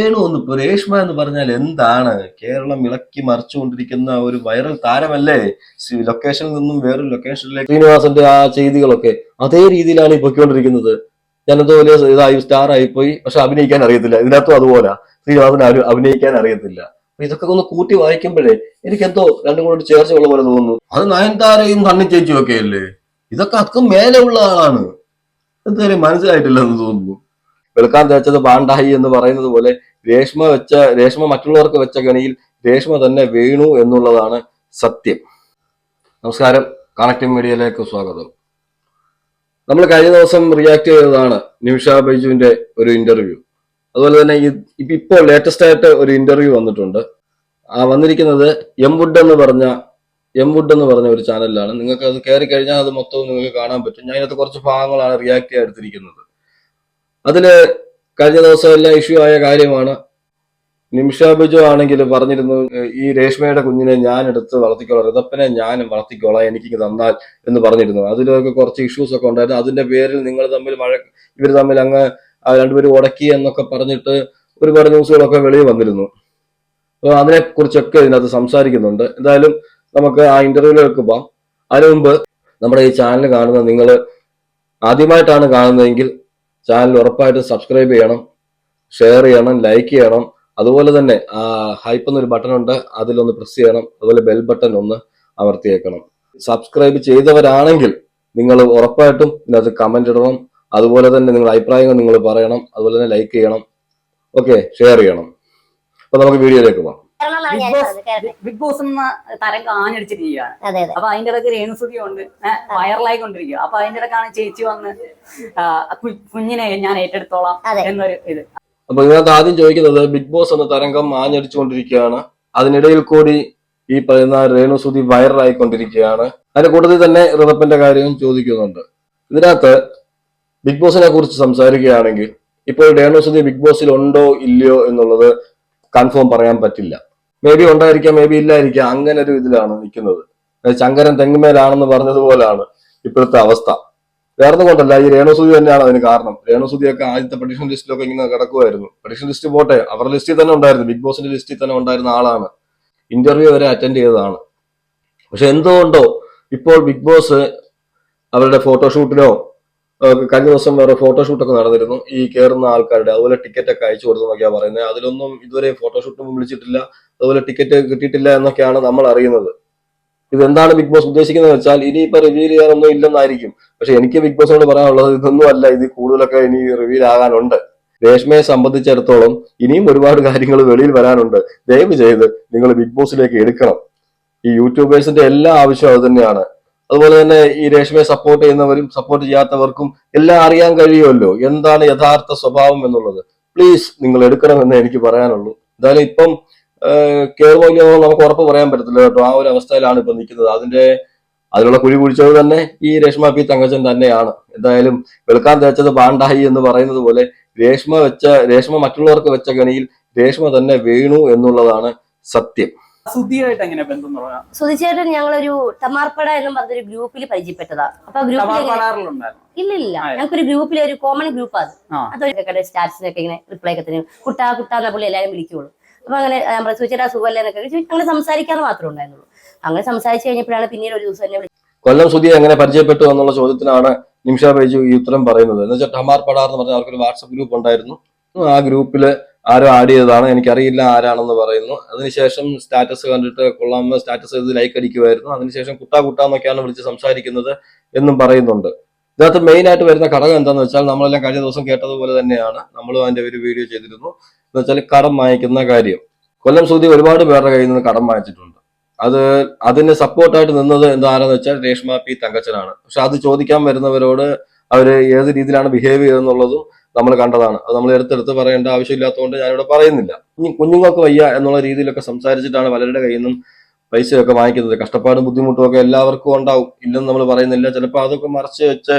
വേണു ഒന്ന് ഇപ്പൊ രേഷ്മ എന്ന് പറഞ്ഞാൽ എന്താണ്? കേരളം ഇളക്കി മറിച്ചുകൊണ്ടിരിക്കുന്ന ഒരു വൈറൽ താരമല്ലേ? ലൊക്കേഷനിൽ നിന്നും വേറൊരു ലൊക്കേഷനിലേക്ക് ശ്രീനിവാസന്റെ ആ ചെയ്തികളൊക്കെ അതേ രീതിയിലാണ് ഈ പൊയ്ക്കൊണ്ടിരിക്കുന്നത്. ഞാനെന്തോ വലിയ ഇതായി സ്റ്റാർ ആയിപ്പോയി. പക്ഷെ അഭിനയിക്കാൻ അറിയത്തില്ല. ഇതിനകത്തും അതുപോലെ. ശ്രീനിവാസൻ ആരും അഭിനയിക്കാൻ അറിയത്തില്ല. ഇതൊക്കെ ഒന്ന് കൂട്ടി വായിക്കുമ്പോഴേ എനിക്ക് എന്തോ രണ്ടും കൂടെ ചേർച്ചയുള്ള പോലെ തോന്നുന്നു. അത് നയൻതാരയും കണ്ണി ചേച്ചിയും ഒക്കെ അല്ലേ? ഇതൊക്കെ അതൊക്കെ മേലെ ഉള്ള ആളാണ്. എന്തായാലും മനസ്സിലായിട്ടില്ലെന്ന് തോന്നുന്നു. വെളുക്കാൻ തേച്ചത് പാണ്ടായി എന്ന് പറയുന്നത് പോലെ രേഷ്മ വെച്ച രേഷ്മ മറ്റുള്ളവർക്ക് വെച്ച ഗണിയിൽ രേഷ്മ തന്നെ വീണു എന്നുള്ളതാണ് സത്യം. നമസ്കാരം. കണക്റ്റിംഗ് മീഡിയയിലേക്ക് സ്വാഗതം. നമ്മൾ കഴിഞ്ഞ ദിവസം റിയാക്ട് ചെയ്തതാണ് നിമിഷ ബൈജുവിന്റെ ഒരു ഇന്റർവ്യൂ അതുപോലെ തന്നെ ഇപ്പോൾ ലേറ്റസ്റ്റ് ആയിട്ട് ഒരു ഇന്റർവ്യൂ വന്നിട്ടുണ്ട്. ആ വന്നിരിക്കുന്നത് എം വുഡ് എന്ന് പറഞ്ഞ എം വുഡ് എന്ന് പറഞ്ഞ ഒരു ചാനലിലാണ് നിങ്ങൾക്ക് അത് കയറി കഴിഞ്ഞാൽ അത് മൊത്തവും നിങ്ങൾക്ക് കാണാൻ പറ്റും. ഞാൻ ഇതിനകത്ത് കുറച്ച് ഭാഗങ്ങളാണ് റിയാക്ട് ചെയ്യാൻ എടുത്തിരിക്കുന്നത് അതിൽ കഴിഞ്ഞ ദിവസം എല്ലാം ഇഷ്യൂ ആയ കാര്യമാണ്. നിമിഷ ബിജു ആണെങ്കിൽ പറഞ്ഞിരുന്നു ഈ രേഷ്മയുടെ കുഞ്ഞിനെ ഞാൻ എടുത്ത് വളർത്തിക്കോളാം ഋതപ്പനെ ഞാൻ വളർത്തിക്കോളാം എനിക്ക് തന്നാൽ എന്ന് പറഞ്ഞിരുന്നു. അതിലൊക്കെ കുറച്ച് ഇഷ്യൂസ് ഒക്കെ ഉണ്ടായിരുന്നു. അതിന്റെ പേരിൽ നിങ്ങൾ തമ്മിൽ മഴ ഇവർ തമ്മിൽ അങ്ങ് രണ്ടുപേരും ഉടക്കി എന്നൊക്കെ പറഞ്ഞിട്ട് ഒരുപാട് ന്യൂസുകളൊക്കെ വെളിയിൽ വന്നിരുന്നു. അതിനെ കുറിച്ചൊക്കെ ഇതിനകത്ത് സംസാരിക്കുന്നുണ്ട്. എന്തായാലും നമുക്ക് ആ ഇന്റർവ്യൂവിലേക്ക് പോവാം. അതിനു മുമ്പ് നമ്മുടെ ഈ ചാനൽ കാണുന്ന നിങ്ങൾ ആദ്യമായിട്ടാണ് കാണുന്നതെങ്കിൽ ചാനൽ ഉറപ്പായിട്ടും സബ്സ്ക്രൈബ് ചെയ്യണം ഷെയർ ചെയ്യണം ലൈക്ക് ചെയ്യണം. അതുപോലെ തന്നെ ഹൈപ്പ് എന്നൊരു ബട്ടൺ ഉണ്ട് അതിലൊന്ന് പ്രസ് ചെയ്യണം. അതുപോലെ ബെൽ ബട്ടൺ ഒന്ന് അമർത്തിയേക്കണം. സബ്സ്ക്രൈബ് ചെയ്തവരാണെങ്കിൽ നിങ്ങൾ ഉറപ്പായിട്ടും ഇതിനകത്ത് കമന്റ് ഇടണം. അതുപോലെ തന്നെ നിങ്ങളുടെ അഭിപ്രായങ്ങൾ നിങ്ങൾ പറയണം. അതുപോലെ തന്നെ ലൈക്ക് ചെയ്യണം. ഓക്കെ ഷെയർ ചെയ്യണം. അപ്പൊ നമുക്ക് വീഡിയോയിലേക്ക് പോകാം. ബിഗ് ബോസ് എന്ന തരം അതെ അപ്പൊ അതിന്റെ ഇടയ്ക്ക് രേണുസുതി ഉണ്ട്. വൈറലായി കൊണ്ടിരിക്കുക അപ്പൊ അതിന്റെ ഇടയ്ക്കാണ് ചേച്ചി വന്ന് കുഞ്ഞിനെ ഞാൻ ഏറ്റെടുത്തോളാം എന്നൊരു ഇത്. അപ്പൊ ഇതിനകത്ത് ആദ്യം ചോദിക്കുന്നത് ബിഗ് ബോസ് എന്ന തരംഗം ആഞ്ഞടിച്ചുകൊണ്ടിരിക്കുകയാണ് അതിനിടയിൽ കൂടി ഈ പറയുന്ന രേണുസുതി വൈറലായിക്കൊണ്ടിരിക്കുകയാണ് അതിന്റെ കൂട്ടത്തിൽ തന്നെ ഋതപ്പന്റെ കാര്യവും ചോദിക്കുന്നുണ്ട്. ഇതിനകത്ത് ബിഗ് ബോസിനെ കുറിച്ച് സംസാരിക്കുകയാണെങ്കിൽ ഇപ്പോൾ രേണുസുതി ബിഗ് ബോസിൽ ഉണ്ടോ ഇല്ലയോ എന്നുള്ളത് കൺഫേം പറയാൻ പറ്റില്ല. മേ ബി ഉണ്ടായിരിക്കാം മേ ബി ഇല്ലായിരിക്കാം. അങ്ങനെ ഒരു ഇതിലാണ് നിൽക്കുന്നത്. ശങ്കരൻ തെങ്ങുമേലാണെന്ന് പറഞ്ഞതുപോലാണ് ഇപ്പോഴത്തെ അവസ്ഥ. വേറെ കൊണ്ടല്ല ഈ രേണുസുതി തന്നെയാണ് അതിന് കാരണം. രേണുസുതിയൊക്കെ ആദ്യത്തെ പെഡിഷൻ ലിസ്റ്റിലൊക്കെ ഇങ്ങനെ കിടക്കുമായിരുന്നു പെഡിഷൻ ലിസ്റ്റ് പോട്ടെ അവരുടെ ലിസ്റ്റിൽ തന്നെ ഉണ്ടായിരുന്നു. ബിഗ് ബോസിന്റെ ലിസ്റ്റിൽ തന്നെ ഉണ്ടായിരുന്ന ആളാണ്. ഇന്റർവ്യൂ വരെ അറ്റൻഡ് ചെയ്തതാണ്. പക്ഷെ എന്തുകൊണ്ടോ ഇപ്പോൾ ബിഗ് ബോസ് അവരുടെ ഫോട്ടോഷൂട്ടിനോ കഴിഞ്ഞ ദിവസം വേറെ ഫോട്ടോഷൂട്ടൊക്കെ നടന്നിരുന്നു. ഈ കയറുന്ന ആൾക്കാരുടെ അതുപോലെ ടിക്കറ്റ് ഒക്കെ അയച്ചു കൊടുത്തു എന്നൊക്കെയാ പറയുന്നത് അതിലൊന്നും ഇതുവരെ ഫോട്ടോഷൂട്ടൊന്നും വിളിച്ചിട്ടില്ല. അതുപോലെ ടിക്കറ്റ് കിട്ടിയിട്ടില്ല എന്നൊക്കെയാണ് നമ്മൾ അറിയുന്നത്. ഇതെന്താണ് ബിഗ് ബോസ് ഉദ്ദേശിക്കുന്നത് വെച്ചാൽ ഇനിയിപ്പോ റിവീൽ ചെയ്യാനൊന്നും ഇല്ലെന്നായിരിക്കും. പക്ഷെ എനിക്ക് ബിഗ് ബോസിനോട് പറയാനുള്ളത് ഇതൊന്നും അല്ല. ഇത് കൂടുതലൊക്കെ ഇനി റിവീൽ ആകാനുണ്ട്. രേഷ്മയെ സംബന്ധിച്ചിടത്തോളം ഇനിയും ഒരുപാട് കാര്യങ്ങൾ വെളിയിൽ വരാനുണ്ട്. ദയവ് ചെയ്ത് നിങ്ങൾ ബിഗ് ബോസിലേക്ക് എടുക്കണം. ഈ യൂട്യൂബേഴ്സിന്റെ എല്ലാ ആവശ്യവും അത് തന്നെയാണ്. അതുപോലെ തന്നെ ഈ രേഷ്മയെ സപ്പോർട്ട് ചെയ്യുന്നവരും സപ്പോർട്ട് ചെയ്യാത്തവർക്കും എല്ലാം അറിയാൻ കഴിയുമല്ലോ. എന്താണ് യഥാർത്ഥ സ്വഭാവം എന്നുള്ളത്. പ്ലീസ് നിങ്ങൾ എടുക്കണമെന്ന് എനിക്ക് പറയാനുള്ളൂ. എന്തായാലും ഇപ്പം കയറുമോ നമുക്ക് ഉറപ്പ് പറയാൻ പറ്റത്തില്ല കേട്ടോ. ആ ഒരു അവസ്ഥയിലാണ് ഇപ്പൊ നിൽക്കുന്നത്. അതിന്റെ അതിനുള്ള കുഴി കുഴിച്ചത് തന്നെ ഈ രേഷ്മ പി തങ്കച്ചൻ തന്നെയാണ്. എന്തായാലും വെളുക്കാൻ തേച്ചത് പാണ്ടായി എന്ന് പറയുന്നത് പോലെ രേഷ്മ വെച്ച രേഷ്മ മറ്റുള്ളവർക്ക് വെച്ച ഗണിയിൽ രേഷ്മ തന്നെ വീണു എന്നുള്ളതാണ് സത്യം. സുധിയായിട്ട് എങ്ങനെ ബന്ധം തുടങ്ങാം? സുധിച്ചേട്ടൻ ഞങ്ങളൊരു തമാർപ്പട എന്നും പറഞ്ഞൊരു ഗ്രൂപ്പിൽ പരിചയപ്പെട്ടതാ. അപ്പൊ ആ ഗ്രൂപ്പിൽ എങ്ങനെ- ഇല്ല ഇല്ല ഞങ്ങൾക്ക് ഞങ്ങൾക്കൊരു ഗ്രൂപ്പിലെ ഒരു കോമൺ ഗ്രൂപ്പ് അത്. അതൊക്കെ സ്റ്റാറ്റസിനൊക്കെ ഇങ്ങനെ റിപ്ലൈ ഒക്കെ തരും. കുട്ടാ കുട്ടാ എന്ന പുള്ളി എല്ലാവരും വിളിക്കുള്ളൂ. അപ്പൊ അങ്ങനെ ഞാൻ പറഞ്ഞു സുചേട്ടാ സുഖമല്ലേ എന്നൊക്കെ അങ്ങനെ സംസാരിക്കാന്ന് മാത്രമേ ഉണ്ടായിരുന്നുള്ളൂ. അങ്ങനെ സംസാരിച്ചു കഴിഞ്ഞപ്പോഴാണ് പിന്നീട് ഒരു ദിവസം എന്നെ കൊല്ലം സുധിയെ എങ്ങനെ പരിചയപ്പെട്ടു എന്നുള്ള ചോദ്യത്തിനാണ് നിമിഷ ബൈജു ഈ ഉത്തരം പറയുന്നത്. എന്ന് വെച്ചാൽ ടമാർ പടാർ എന്ന് പറഞ്ഞ അവർക്കൊരു വാട്സപ്പ് ഗ്രൂപ്പ് ഉണ്ടായിരുന്നു. ആ ഗ്രൂപ്പിൽ ആരോ ആഡ് ചെയ്തതാണ് എനിക്കറിയില്ല ആരാണെന്ന് പറയുന്നു. അതിനുശേഷം സ്റ്റാറ്റസ് കണ്ടിട്ട് കൊള്ളാമ സ്റ്റാറ്റസ് ചെയ്ത് ലൈക്ക് അടിക്കുമായിരുന്നു. അതിനുശേഷം കുട്ടാ കുട്ടാ എന്നൊക്കെയാണ് വിളിച്ച് സംസാരിക്കുന്നത് എന്നും പറയുന്നുണ്ട്. ഇതിനകത്ത് മെയിൻ ആയിട്ട് വരുന്ന ഘടകം എന്താണെന്ന് വെച്ചാൽ നമ്മളെല്ലാം കഴിഞ്ഞ ദിവസം കേട്ടതുപോലെ തന്നെയാണ്. നമ്മളും അതിന്റെ ഒരു വീഡിയോ ചെയ്തിരുന്നു. എന്ന് വെച്ചാൽ കടം വാങ്ങിക്കുന്ന കാര്യം. കൊല്ലം സൂതി ഒരുപാട് പേരുടെ കയ്യിൽ നിന്ന് കടം വാങ്ങിച്ചിട്ടുണ്ട്. അത് അതിന് സപ്പോർട്ടായിട്ട് നിന്നത് എന്താണെന്ന് വെച്ചാൽ രേഷ്മ പി തങ്കച്ചനാണ്. പക്ഷെ അത് ചോദിക്കാൻ വരുന്നവരോട് അവർ ഏത് രീതിയിലാണ് ബിഹേവ് ചെയ്തെന്നുള്ളതും നമ്മൾ കണ്ടതാണ്. അത് നമ്മൾ എടുത്തെടുത്ത് പറയേണ്ട ആവശ്യമില്ലാത്തതുകൊണ്ട് ഞാനിവിടെ പറയുന്നില്ല. ഇനി കുഞ്ഞുങ്ങൾക്ക് വയ്യ എന്നുള്ള രീതിയിലൊക്കെ സംസാരിച്ചിട്ടാണ് പലരുടെ കയ്യിൽ നിന്നും പൈസയൊക്കെ വാങ്ങിക്കുന്നത്. കഷ്ടപ്പാടും ബുദ്ധിമുട്ടും ഒക്കെ എല്ലാവർക്കും ഉണ്ടാവും. ഇല്ലെന്ന് നമ്മൾ പറയുന്നില്ല. ചിലപ്പോൾ അതൊക്കെ മറച്ച് വെച്ച്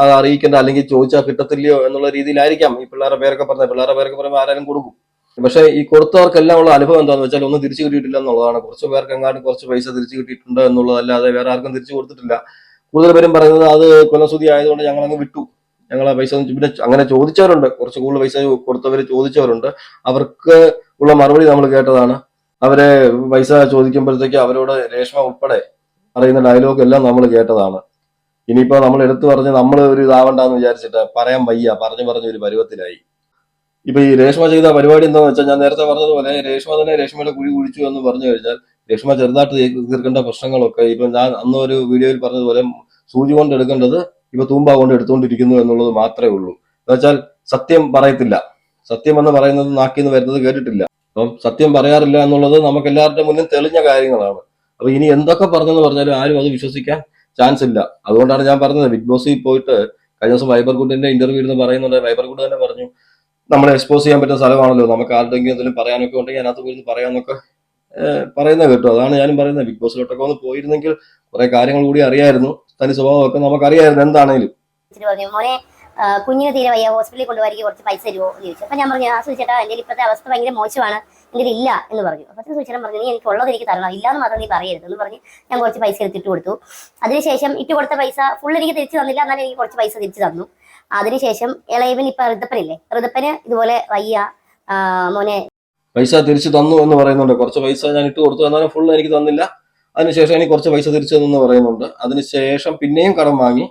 അത് അറിയിക്കേണ്ട അല്ലെങ്കിൽ ചോദിച്ചാൽ കിട്ടത്തില്ലയോ എന്നുള്ള രീതിയിലായിരിക്കാം. ഈ പിള്ളേരുടെ പേരൊക്കെ പറഞ്ഞത് പിള്ളേരുടെ പേരൊക്കെ പറയുമ്പോൾ ആരാലും കൊടുക്കും. പക്ഷേ ഈ കൊടുത്തവർക്കെല്ലാം ഉള്ള അനുഭവം എന്താണെന്ന് വെച്ചാൽ ഒന്നും തിരിച്ചു കിട്ടിയിട്ടില്ല എന്നുള്ളതാണ്. കുറച്ച് പേർക്ക് എങ്ങാണ്ട് കുറച്ച് പൈസ തിരിച്ചു കിട്ടിയിട്ടുണ്ട് എന്നുള്ളതല്ലാതെ വേറെ ആർക്കും തിരിച്ചു കൊടുത്തിട്ടില്ല. കൂടുതൽ പേരും പറയുന്നത് അത് കൊലസുതി ആയതുകൊണ്ട് ഞങ്ങളങ്ങ് വിട്ടു. ഞങ്ങൾ ആ പൈസ പിന്നെ അങ്ങനെ ചോദിച്ചവരുണ്ട്. കുറച്ച് കൂടുതൽ പൈസ കൊടുത്തവർ ചോദിച്ചവരുണ്ട്. അവർക്ക് ഉള്ള മറുപടി നമ്മൾ കേട്ടതാണ്. അവരെ പൈസ ചോദിക്കുമ്പോഴത്തേക്ക് അവരോട് രേഷ്മ ഉൾപ്പെടെ പറയുന്ന ഡയലോഗ് എല്ലാം നമ്മൾ കേട്ടതാണ്. ഇനിയിപ്പോ നമ്മൾ എടുത്തു പറഞ്ഞ് നമ്മൾ ഒരു ഇതാവണ്ടെന്ന് വിചാരിച്ചിട്ട് പറയാൻ വയ്യ. പറഞ്ഞു പറഞ്ഞ ഒരു പരുവത്തിലായി. ഇപ്പൊ ഈ രേഷ്മ ചെയ്ത പരിപാടി എന്താന്ന് വെച്ചാൽ ഞാൻ നേരത്തെ പറഞ്ഞതുപോലെ രേഷ്മ തന്നെ രേഷ്മയുടെ കുഴി കുഴിച്ചു എന്ന് പറഞ്ഞു കഴിഞ്ഞാൽ രേഷ്മ ചെറുതായിട്ട് തീർക്കേണ്ട പ്രശ്നങ്ങളൊക്കെ ഇപ്പൊ ഞാൻ അന്ന് ഒരു വീഡിയോയിൽ പറഞ്ഞതുപോലെ സൂചി കൊണ്ട് എടുക്കേണ്ടത് ഇപ്പൊ തൂമ്പ കൊണ്ട് എടുത്തുകൊണ്ടിരിക്കുന്നു എന്നുള്ളത് മാത്രമേ ഉള്ളൂ. എന്നുവെച്ചാൽ സത്യം പറയത്തില്ല. സത്യം എന്ന് പറയുന്നത് നാക്കിൽ നിന്ന് വരുന്നത് കേട്ടിട്ടില്ല. അപ്പം സത്യം പറയാറില്ല എന്നുള്ളത് നമുക്ക് എല്ലാവരുടെ മുന്നിൽ തെളിഞ്ഞ കാര്യങ്ങളാണ്. അപ്പൊ ഇനി എന്തൊക്കെ പറഞ്ഞെന്ന് പറഞ്ഞാലും ആരും അത് വിശ്വസിക്കാൻ ചാൻസ് ഇല്ല. അതുകൊണ്ടാണ് ഞാൻ പറഞ്ഞത് ബിഗ് ബോസിൽ പോയിട്ട് കഴിഞ്ഞ ദിവസം വൈബർ ഇന്റർവ്യൂ ഇരുന്ന് പറയുന്നുണ്ട്. വൈബർ തന്നെ പറഞ്ഞു നമ്മളെ എക്സ്പോസ് ചെയ്യാൻ പറ്റുന്ന സ്ഥലമാണല്ലോ. നമുക്ക് ആരുടെങ്കിലും എന്തെങ്കിലും പറയാനൊക്കെ ഉണ്ടെങ്കിൽ അതിനകത്ത് പോയിരുന്ന് പറയാന്നൊക്കെ ഏഹ്, കേട്ടു. അതാണ് ഞാനും പറയുന്നത്. ബിഗ് ബോസിലോട്ടൊക്കെ ഒന്ന് പോയിരുന്നെങ്കിൽ കുറെ കാര്യങ്ങൾ കൂടി അറിയായിരുന്നു. തനി സ്വഭാവമൊക്കെ നമുക്കറിയായിരുന്നു മോനെ കുഞ്ഞിനെ തീരെ വയ്യ. ഹോസ്പിറ്റലിൽ കൊണ്ടുപോയി കുറച്ച് പൈസ തരുമോ? എന്ന് ചോദിച്ചു. അപ്പൊ ഞാൻ പറഞ്ഞു ആ സുചേട്ടാ എന്റെ ഇപ്പോഴത്തെ അവസ്ഥ ഭയങ്കര മോശമാണ്. എന്റെ ഇല്ല. എന്ന് പറഞ്ഞു. അപ്പൊ സുചേട്ടൻ പറഞ്ഞു നീ എനിക്ക് ഉള്ളത് എനിക്ക് തരണം. ഇല്ലാന്ന് മാത്രം നീ പറയരുത്. എന്ന് പറഞ്ഞ് ഞാൻ കുറച്ച് പൈസ എടുത്തിട്ട് കൊടുത്തു അതിനുശേഷം ഇട്ട് കൊടുത്ത പൈസ ഫുൾ എനിക്ക് തിരിച്ചു തന്നില്ല. എന്നാലും എനിക്ക് കുറച്ച് പൈസ തിരിച്ചു തന്നു. അതിനുശേഷം ഇളയവൻ ഇപ്പൊ ഋതപ്പനില്ലേ? ഋതപ്പന് ഇതുപോലെ വയ്യ. മോനെ പൈസ തിരിച്ചു തന്നു എന്ന് പറയുന്നുണ്ട്. കുറച്ച് പൈസ ഞാൻ ഇട്ട് കൊടുത്തു. എന്നാലും ഫുൾ എനിക്ക് തന്നില്ല. അതിനുശേഷം എനിക്ക് കുറച്ച് പൈസ തിരിച്ചു തന്നു എന്ന് പറയുന്നുണ്ട്. അതിനുശേഷം പിന്നെയും കടം വാങ്ങി.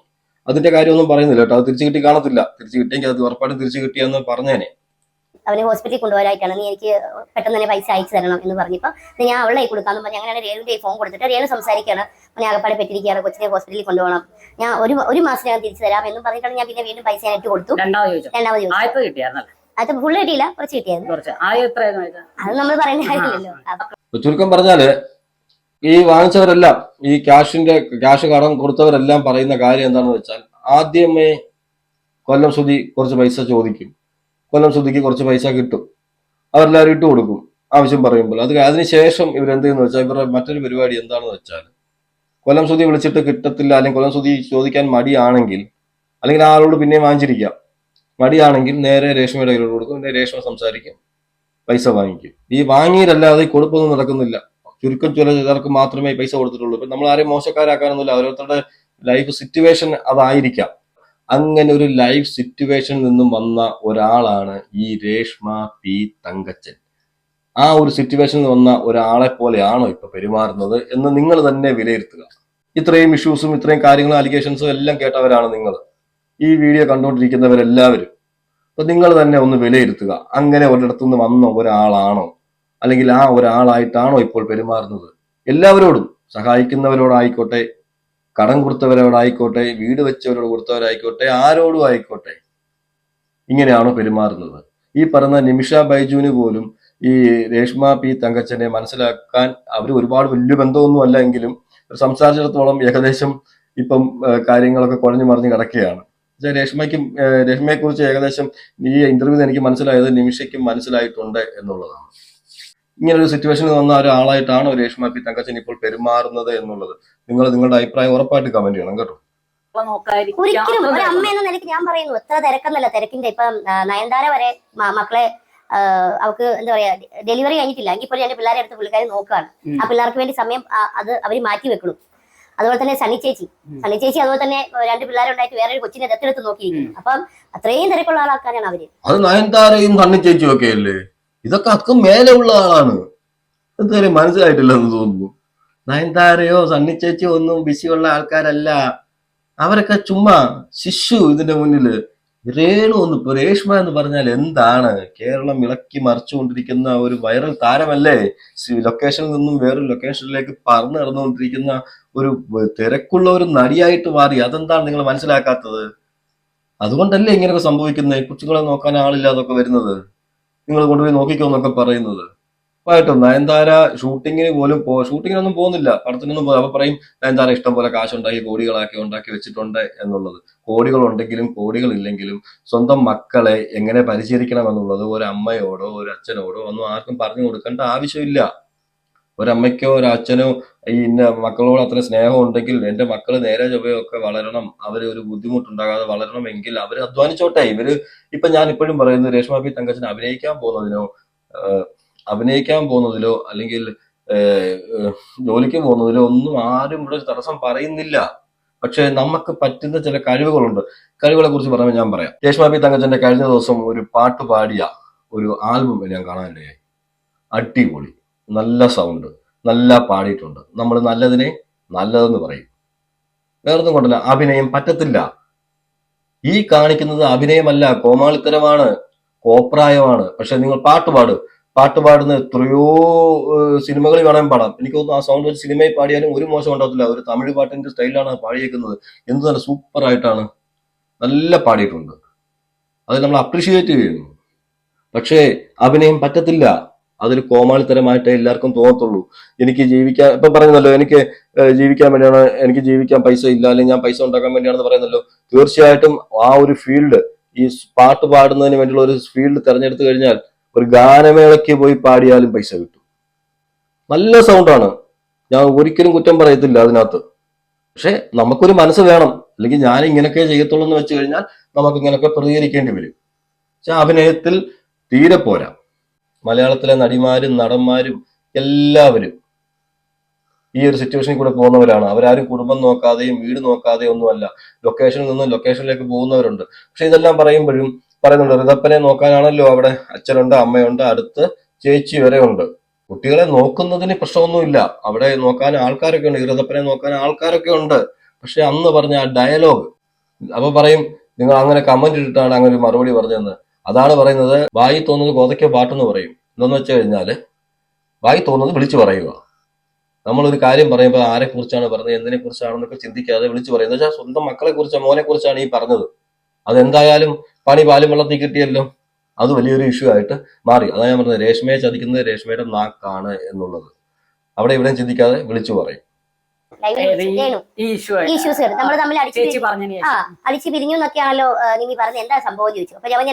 അതിന്റെ കാര്യമൊന്നും പറയുന്നില്ല കേട്ടോ. അത് തിരിച്ചു കിട്ടി കാണത്തില്ല. തിരിച്ചു കിട്ടിയെങ്കിൽ അത് ഉറപ്പായിട്ടും തിരിച്ചു കിട്ടിയെന്ന് പറഞ്ഞേനെ. അവനെ ഹോസ്പിറ്റലിൽ കൊണ്ടുപോകാനായിട്ടാണ് നീ എനിക്ക് പെട്ടെന്ന് തന്നെ പൈസ അയച്ചു തരണം എന്ന് പറഞ്ഞപ്പോൾ ഞാൻ അവളെ കൊടുക്കാന്ന് പറഞ്ഞു അങ്ങനെയാണ് രേണുവിന്റെ ഫോൺ കൊടുത്തിട്ട് രേണു സംസാരിക്കുകയാണ്. ഞാൻ അകപ്പാടെ പെട്ടിരിക്കുകയാണ് കൊച്ചിനെ ഹോസ്പിറ്റലിൽ കൊണ്ടുപോകണം. ഞാൻ ഒരു ഒരു മാസം ഞാൻ തിരിച്ചു തരാം എന്നും പറഞ്ഞിട്ടാണ് ഞാൻ പിന്നെ വീണ്ടും പൈസ ഞാൻ ഇട്ട് കൊടുത്തു. രണ്ടാമത് ചോദിച്ചു? രണ്ടാമത് ചോദിച്ചു. അത് ഫുള്ള് കിട്ടിയില്ല കുറച്ച് കിട്ടിയായിരുന്നു കുറച്ച്. ആദ്യം എത്രയായിരുന്നു ചോദിച്ചത് അത് നമ്മൾ കാര്യമില്ലല്ലോ. ഇപ്പൊ ചുരുക്കം പറഞ്ഞാൽ ഈ വാങ്ങിച്ചവരെല്ലാം ഈ ക്യാഷിന്റെ ക്യാഷ് കടം കൊടുത്തവരെല്ലാം പറയുന്ന കാര്യം എന്താണെന്ന് വെച്ചാൽ ആദ്യമേ കൊല്ലം സുതി കുറച്ച് പൈസ ചോദിക്കും. കൊല്ലം സുതിക്ക് കുറച്ച് പൈസ കിട്ടും. അവരെല്ലാവരും ഇട്ട് കൊടുക്കും. ആവശ്യം പറയുമ്പോൾ. അത് അതിനുശേഷം ഇവരെന്ത് ചെയ്യുന്ന വെച്ചാൽ ഇവരുടെ മറ്റൊരു പരിപാടി എന്താണെന്ന് വെച്ചാൽ കൊല്ലം സുതി വിളിച്ചിട്ട് കിട്ടത്തില്ല അല്ലെങ്കിൽ കൊല്ലം സുതി ചോദിക്കാൻ മടിയാണെങ്കിൽ അല്ലെങ്കിൽ ആ ആളോട് പിന്നെയും വാങ്ങിച്ചിരിക്കാം. മടിയാണെങ്കിൽ നേരെ രേഷ്മയുടെ കയ്യിലോട്ട് കൊടുക്കും. രേഷ്മ സംസാരിക്കും. പൈസ വാങ്ങിക്കും. ഈ വാങ്ങിയിട്ടല്ലാതെ ഈ കൊടുപ്പൊന്നും നടക്കുന്നില്ല. ചുരുക്കം ചില ചിലർക്ക് മാത്രമേ പൈസ കൊടുത്തിട്ടുള്ളൂ. ഇപ്പൊ നമ്മൾ ആരെയും മോശക്കാരാക്കാനൊന്നുമില്ല. ഓരോരുത്തരുടെ ലൈഫ് സിറ്റുവേഷൻ അതായിരിക്കാം. അങ്ങനെ ഒരു ലൈഫ് സിറ്റുവേഷനിൽ നിന്നും വന്ന ഒരാളാണ് ഈ രേഷ്മ പി തങ്കച്ചൻ. ആ ഒരു സിറ്റുവേഷനിൽ വന്ന ഒരാളെ പോലെയാണോ ഇപ്പൊ പെരുമാറുന്നത് എന്ന് നിങ്ങൾ തന്നെ വിലയിരുത്തുക. ഇത്രയും ഇഷ്യൂസും ഇത്രയും കാര്യങ്ങളും അലിഗേഷൻസും എല്ലാം കേട്ടവരാണ് നിങ്ങൾ. ഈ വീഡിയോ കണ്ടുകൊണ്ടിരിക്കുന്നവരെല്ലാവരും അപ്പൊ നിങ്ങൾ തന്നെ ഒന്ന് വിലയിരുത്തുക. അങ്ങനെ ഒരിടത്തുനിന്ന് വന്ന ഒരാളാണോ? അല്ലെങ്കിൽ ആ ഒരാളായിട്ടാണോ ഇപ്പോൾ പെരുമാറുന്നത്? എല്ലാവരോടും സഹായിക്കുന്നവരോടായിക്കോട്ടെ കടം കൊടുത്തവരോടായിക്കോട്ടെ വീട് വെച്ചവരോട് കൊടുത്തവരായിക്കോട്ടെ ആരോടും ആയിക്കോട്ടെ ഇങ്ങനെയാണോ പെരുമാറുന്നത്. ഈ പറഞ്ഞ നിമിഷ ബൈജുവിന് പോലും ഈ രേഷ്മ പി തങ്കച്ചനെ മനസ്സിലാക്കാൻ അവർ ഒരുപാട് വലിയ ബന്ധമൊന്നും അല്ല എങ്കിലും സംസാരിച്ചിടത്തോളം ഏകദേശം ഇപ്പം കാര്യങ്ങളൊക്കെ കുഴഞ്ഞു മറിഞ്ഞ് കിടക്കുകയാണ്. രേഷ്മയ്ക്കും രേഷ്മയെ കുറിച്ച് ഏകദേശം ഈ ഇന്റർവ്യൂ എനിക്ക് മനസ്സിലായത് നിമിഷയ്ക്കും മനസ്സിലായിട്ടുണ്ട് എന്നുള്ളതാണ്. ഇങ്ങനെ ഒരു സിറ്റുവേഷനിൽ വന്ന ഒരാളായിട്ടാണ് രേഷ്മ പി തങ്കച്ചൻ ഇപ്പോൾ പെരുമാറുന്നത് എന്നുള്ളത്. നിങ്ങൾ നിങ്ങളുടെ അഭിപ്രായം ഉറപ്പായിട്ട് കമന്റ് ചെയ്യണം കേട്ടോ. ഒരിക്കലും ഒരു അമ്മ എന്ന നിലയ്ക്ക് ഞാൻ പറയുന്നു എത്ര തിരക്കെന്നല്ല തിരക്കിന്റെ ഇപ്പം നയൻതാര വരെ മക്കളെ അവർക്ക് എന്താ പറയാ ഡെലിവറി കഴിഞ്ഞിട്ടില്ല. എങ്കിൽ പോലും എന്റെ പിള്ളേരെ അടുത്ത് പുള്ളിക്കാരി നോക്കുകയാണ്. ആ പിള്ളേർക്ക് വേണ്ടി സമയം അത് അവർ മാറ്റി വെക്കണം. അതുപോലെ തന്നെ സണ്ണി ചേച്ചി. സണി സണ്ണി ചേച്ചി അതുപോലെ തന്നെ രണ്ട് പിള്ളേരുണ്ടായിട്ട് വേറെ ഒരു കൊച്ചിനെ ദത്തെടുത്ത് നോക്കിയിരിക്കുന്നു. അപ്പം അത്രയും തിരക്കുള്ള ആൾക്കാരാണ് അവർ. അത് നയൻതാരയും സണ്ണി ചേച്ചിയും ഒക്കെ അല്ലേ? ഇതൊക്കെ അക്കം മേലെ ഉള്ള ആളാണ്. ഇതുവരെ മനസ്സിലായിട്ടില്ലെന്ന് തോന്നുന്നു. നയൻതാരയോ സണ്ണി ചേച്ചിയോ ഒന്നും ബിസിയുള്ള ആൾക്കാരല്ല. അവരൊക്കെ ചുമ്മാ ശിശു ഇതിന്റെ മുന്നിൽ. രേണു ഒന്ന് രേഷ്മ എന്ന് പറഞ്ഞാൽ എന്താണ്? കേരളം ഇളക്കി മറിച്ചുകൊണ്ടിരിക്കുന്ന ഒരു വൈറൽ താരമല്ലേ? ലൊക്കേഷനിൽ നിന്നും വേറൊരു ലൊക്കേഷനിലേക്ക് പറന്നു നടന്നുകൊണ്ടിരിക്കുന്ന ഒരു തിരക്കുള്ള ഒരു നടിയായിട്ട് മാറി. അതെന്താണ് നിങ്ങൾ മനസ്സിലാക്കാത്തത്? അതുകൊണ്ടല്ലേ ഇങ്ങനെയൊക്കെ സംഭവിക്കുന്നത്? കൊച്ചുങ്ങളെ നോക്കാൻ ആളില്ലാതൊക്കെ വരുന്നത്. നിങ്ങൾ കൊണ്ടുപോയി നോക്കിക്കോ എന്നൊക്കെ പറയുന്നത്. ഉറപ്പായിട്ടും നയൻതാര ഷൂട്ടിങ്ങിന് പോലും പോ ഷൂട്ടിങ്ങിനൊന്നും പോകുന്നില്ല. പടത്തിനൊന്നും പോകും അപ്പൊ പറയും നയൻതാര ഇഷ്ടം പോലെ കാശുണ്ടാക്കി കോടികളാക്കി ഉണ്ടാക്കി വെച്ചിട്ടുണ്ട് എന്നുള്ളത്. കോടികൾ ഉണ്ടെങ്കിലും കോടികൾ ഇല്ലെങ്കിലും സ്വന്തം മക്കളെ എങ്ങനെ പരിചരിക്കണം എന്നുള്ളത് ഒരു അമ്മയോടോ ഒരു അച്ഛനോടോ ഒന്നും ആർക്കും പറഞ്ഞു കൊടുക്കേണ്ട ആവശ്യമില്ല. ഒരമ്മയ്ക്കോ ഒരു അച്ഛനോ ഈ ഇന്ന മക്കളോട് അത്ര സ്നേഹം ഉണ്ടെങ്കിൽ എന്റെ മക്കൾ നേരെ ചൊവ്വയൊക്കെ വളരണം. അവർ ഒരു ബുദ്ധിമുട്ടുണ്ടാകാതെ വളരണമെങ്കിൽ അവർ അധ്വാനിച്ചോട്ടെ. ഇവർ ഇപ്പൊ ഞാൻ ഇപ്പോഴും പറയുന്നത് രേഷ്മ പി തങ്കച്ചൻ അഭിനയിക്കാൻ പോകുന്നതിനോ അഭിനയിക്കാൻ പോകുന്നതിലോ അല്ലെങ്കിൽ ജോലിക്ക് പോകുന്നതിലോ ഒന്നും ആരും ഇവിടെ തടസ്സം പറയുന്നില്ല. പക്ഷെ നമുക്ക് പറ്റുന്ന ചില കഴിവുകളുണ്ട്. കഴിവുകളെ കുറിച്ച് പറയുമ്പോൾ ഞാൻ പറയാം. രേഷ്മ പി തങ്കച്ചന്റെ കഴിഞ്ഞ ദിവസം ഒരു പാട്ട് പാടിയ ഒരു ആൽബം ഞാൻ കാണാനിടയായി അടിപൊളി. നല്ല സൗണ്ട് നല്ല പാടിയിട്ടുണ്ട്. നമ്മൾ നല്ലതിനെ നല്ലതെന്ന് പറയും. വേറൊന്നും കൊണ്ടല്ല. അഭിനയം പറ്റത്തില്ല. ഈ കാണിക്കുന്നത് അഭിനയമല്ല. കോമാളിത്തരമാണ്. കോപ്രായമാണ്. പക്ഷെ നിങ്ങൾ പാട്ട് പാട്. പാട്ട് പാടുന്ന എത്രയോ സിനിമകൾ വേണമെങ്കിൽ പാടാം. എനിക്ക് തോന്നുന്നു ആ സൗണ്ട് വെച്ച് സിനിമയിൽ പാടിയാലും ഒരു മോശം ഉണ്ടാകത്തില്ല ഒരു തമിഴ് പാട്ടിന്റെ സ്റ്റൈലാണ് പാടിയേക്കുന്നത്. എന്ത് നല്ല സൂപ്പർ ആയിട്ടാണ്. നല്ല പാടിയിട്ടുണ്ട്. അത് നമ്മൾ അപ്രീഷിയേറ്റ് ചെയ്യുന്നു. പക്ഷേ അഭിനയം പറ്റത്തില്ല. അതൊരു കോമാളിത്തരമായിട്ടേ എല്ലാവർക്കും തോന്നത്തുള്ളൂ. എനിക്ക് ജീവിക്കാൻ ഇപ്പൊ പറയുന്നല്ലോ എനിക്ക് ജീവിക്കാൻ വേണ്ടിയാണ് എനിക്ക് ജീവിക്കാൻ പൈസ ഇല്ല അല്ലെങ്കിൽ ഞാൻ പൈസ ഉണ്ടാക്കാൻ വേണ്ടിയാണെന്ന് പറയുന്നല്ലോ. തീർച്ചയായിട്ടും ആ ഒരു ഫീൽഡ് ഈ പാട്ട് പാടുന്നതിന് വേണ്ടിയുള്ള ഒരു ഫീൽഡ് തെരഞ്ഞെടുത്തു കഴിഞ്ഞാൽ ഒരു ഗാനമേളയ്ക്ക് പോയി പാടിയാലും പൈസ കിട്ടും. നല്ല സൗണ്ടാണ് ഞാൻ ഒരിക്കലും കുറ്റം പറയത്തില്ല അതിനകത്ത്. പക്ഷെ നമുക്കൊരു മനസ്സ് വേണം. അല്ലെങ്കിൽ ഞാൻ ഇങ്ങനെയൊക്കെ ചെയ്യത്തുള്ളൂ എന്ന് വെച്ച് കഴിഞ്ഞാൽ നമുക്ക് ഇങ്ങനെയൊക്കെ പ്രതികരിക്കേണ്ടി വരും. പക്ഷെ അഭിനയത്തിൽ തീരെ പോരാ. മലയാളത്തിലെ നടിമാരും നടന്മാരും എല്ലാവരും ഈ ഒരു സിറ്റുവേഷനിൽ കൂടെ പോകുന്നവരാണ്. അവരാരും കുടുംബം നോക്കാതെയും വീട് നോക്കാതെയും ഒന്നുമല്ല. ലൊക്കേഷനിൽ നിന്നും ലൊക്കേഷനിലേക്ക് പോകുന്നവരുണ്ട്. പക്ഷെ ഇതെല്ലാം പറയുമ്പോഴും പറയുന്നുണ്ട് ഋതപ്പനെ നോക്കാനാണല്ലോ അവിടെ അച്ഛനുണ്ട് അമ്മയുണ്ട് അടുത്ത് ചേച്ചി വരെ ഉണ്ട്. കുട്ടികളെ നോക്കുന്നതിന് പ്രശ്നമൊന്നുമില്ല. അവിടെ നോക്കാൻ ആൾക്കാരൊക്കെ ഉണ്ട് ഋതപ്പനെ നോക്കാൻ ആൾക്കാരൊക്കെ ഉണ്ട്. പക്ഷെ അന്ന് പറഞ്ഞ ആ ഡയലോഗ് അപ്പൊ പറയും നിങ്ങൾ അങ്ങനെ കമന്റ് ഇട്ടിട്ടാണ് അങ്ങനെ ഒരു മറുപടി പറഞ്ഞതെന്ന്. അതാണ് പറയുന്നത് വായി തോന്നുന്നത് കോതയ്ക്ക പാട്ടെന്ന് പറയും. എന്തെന്ന് വെച്ച് കഴിഞ്ഞാൽ വായി തോന്നുന്നത് വിളിച്ചു പറയുക. നമ്മളൊരു കാര്യം പറയുമ്പോൾ ആരെ കുറിച്ചാണ് പറഞ്ഞത് എന്തിനെ കുറിച്ചാണെന്നൊക്കെ ചിന്തിക്കാതെ വിളിച്ചു പറയുന്നത്. വെച്ചാൽ സ്വന്തം മക്കളെ കുറിച്ച് മോനെ കുറിച്ചാണ് ഈ പറഞ്ഞത്. അതെന്തായാലും പണി പാലും വെള്ളത്തിൽ കിട്ടിയല്ലോ. അത് വലിയൊരു ഇഷ്യൂ ആയിട്ട് മാറി. അതാ ഞാൻ പറഞ്ഞത് രേഷ്മയെ ചതിക്കുന്നത് രേഷ്മയുടെ നാക്കാണ് എന്നുള്ളത്. അവിടെ ഇവിടെയും ചിന്തിക്കാതെ വിളിച്ചു പറയും. ഇഷ്യൂസ് നമ്മൾ തമ്മിൽ അടിച്ചു ആ അടിച്ചു പിരിഞ്ഞു എന്നൊക്കെയാണല്ലോ നിമി പറഞ്ഞത്. എന്താ സംഭവം ചോദിച്ചു. അപ്പൊ ഞാൻ പറഞ്ഞ